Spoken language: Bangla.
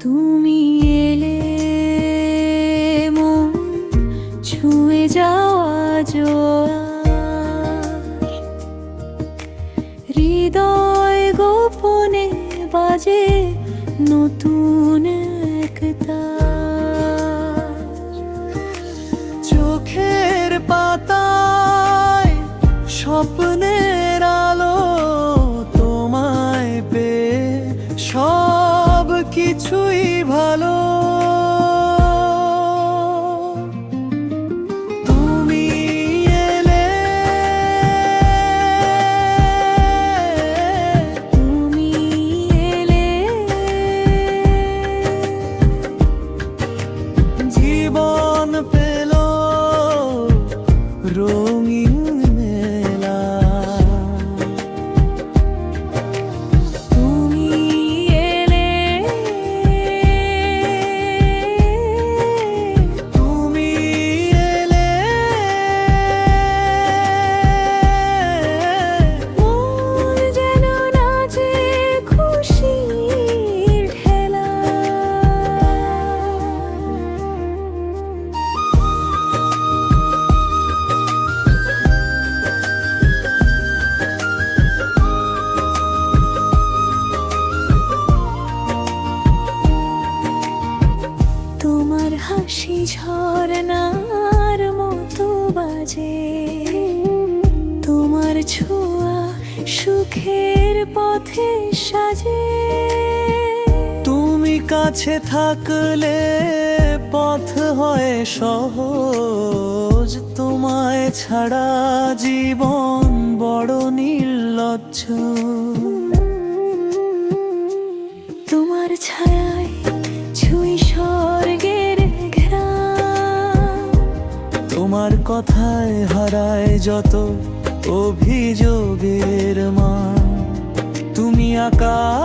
তুমি এলে মন ছুঁয়ে যাওয়া জোয়ার হৃদয় গোপনে বাজে নতুন একতা চোখের পাতায় স্বপ্ন nging হাসি ঝরনার মতো বাজে। তোমার ছোঁয়া সুখের পথে সাজে। তুমি কাছে থাকলে পথ হয় সহজ। তোমায় ছাড়া জীবন বড় নির্লজ্জ। তোমার ছায়ায় ছুঁই স্বর্গের তোমার কথায় হারায় যত অভিযোগের মান। তুমি আকাশ